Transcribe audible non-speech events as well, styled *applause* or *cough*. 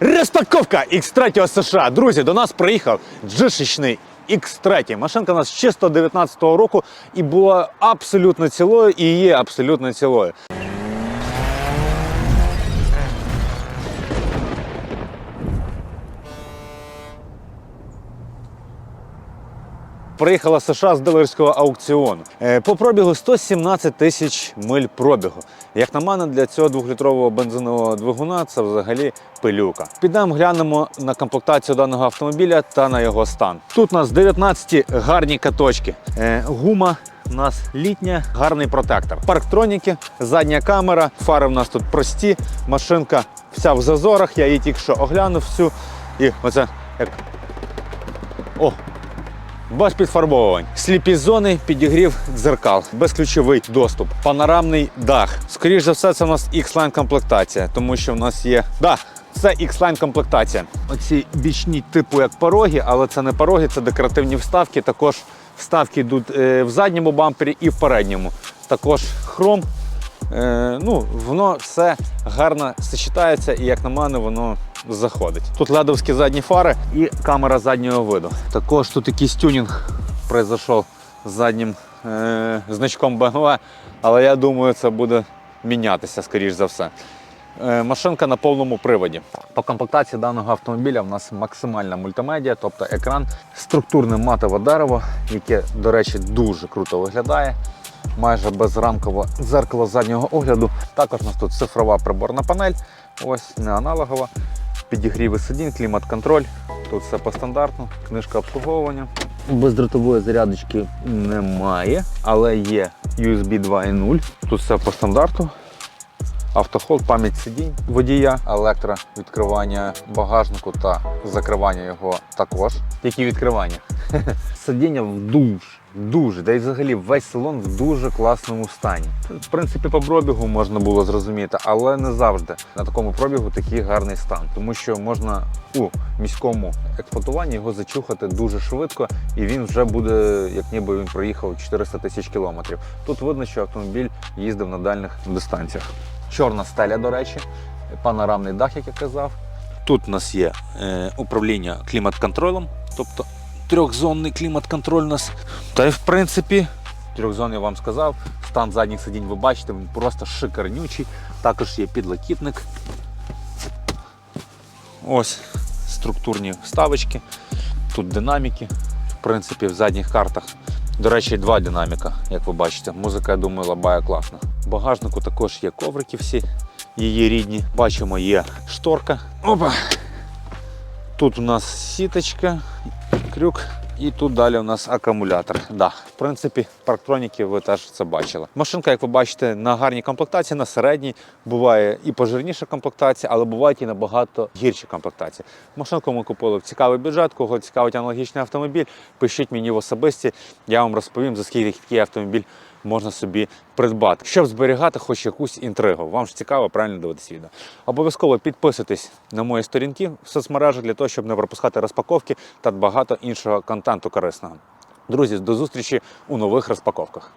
Розпаковка X3 США. Друзі, до нас приїхав джишечний X3. Машинка у нас чисто 19-го року і була абсолютно цілою і є абсолютно цілою. Приїхала з США з дилерського аукціону. Е, По пробігу 117 тисяч миль пробігу. Як на мене, для цього двохлітрового бензинового двигуна це взагалі пилюка. Підемо глянемо на комплектацію даного автомобіля та на його стан. Тут у нас 19 гарні каточки. Е, Гума у нас літня, гарний протектор. Парктроніки, задня камера, фари в нас тут прості, машинка вся в зазорах. Я її тільки що оглянув всю. І оце як. О, без підфарбовувань, сліпі зони, підігрів дзеркал, безключовий доступ, панорамний дах. Скоріше за все, це у нас X-Line комплектація, тому що в нас є. Да, це X-Line комплектація. Оці бічні типу як пороги, але це не пороги, це декоративні вставки. Також вставки йдуть е, в задньому бампері і в передньому. Також хром. Е, ну, воно все гарно сочетається і, як на мене, воно заходить. Тут ледовські задні фари і камера заднього виду. Також тут якийсь тюнінг пройшов з заднім е, значком BMW, але я думаю, це буде мінятися, скоріш за все. Е, Машинка на повному приводі. По комплектації даного автомобіля в нас максимальна мультимедіа, тобто екран, структурне матове дерево, яке, до речі, дуже круто виглядає. Майже безрамкове дзеркало заднього огляду. Також у нас тут цифрова приборна панель, ось не аналогова. Підігріви сидінь, клімат-контроль. Тут все по стандартну, книжка обслуговування. Бездротової зарядочки немає, але є USB 2.0. Тут все по стандарту. Автохолд, пам'ять сидінь водія, електровідкривання багажнику та закривання його також. Які відкривання? *laughs* Сидіння в дуже, дуже, да й взагалі весь салон в дуже класному стані. В принципі, по пробігу можна було зрозуміти, але не завжди на такому пробігу такий гарний стан, тому що можна у міському експлуатуванні його зачухати дуже швидко, і він вже буде, як ніби він проїхав 400 тисяч кілометрів. Тут видно, що автомобіль їздив на дальних дистанціях. Чорна стеля, до речі, панорамний дах, як я казав. Тут у нас є е, управління клімат-контролем, тобто трьохзонний клімат-контроль у нас. Та й в принципі, трьохзонний я вам сказав. Стан задніх сидінь ви бачите, він просто шикарнючий. Також є підлокітник. Ось структурні вставочки. Тут динаміки. В принципі, в задніх картах. До речі, два динаміка, як ви бачите. Музика, я думаю, лабає класно. В багажнику також є коврики всі, її рідні. Бачимо, є шторка. Опа! Тут у нас сіточка, крюк. І тут далі у нас акумулятор. Да, в принципі, парктроніки ви теж це бачили. Машинка, як ви бачите, на гарній комплектації, на середній. Буває і пожирніша комплектація, але бувають і набагато гірші комплектації. Машинку ми купили в цікавий бюджет. Кого цікавить аналогічний автомобіль, пишіть мені в особисті. Я вам розповім, за скільки такий автомобіль можна собі придбати, щоб зберігати хоч якусь інтригу. Вам ж цікаво правильно дивитися відео. Обов'язково підписуйтесь на мої сторінки в соцмережах для того, щоб не пропускати розпаковки та багато іншого контенту корисного. Друзі, до зустрічі у нових розпаковках.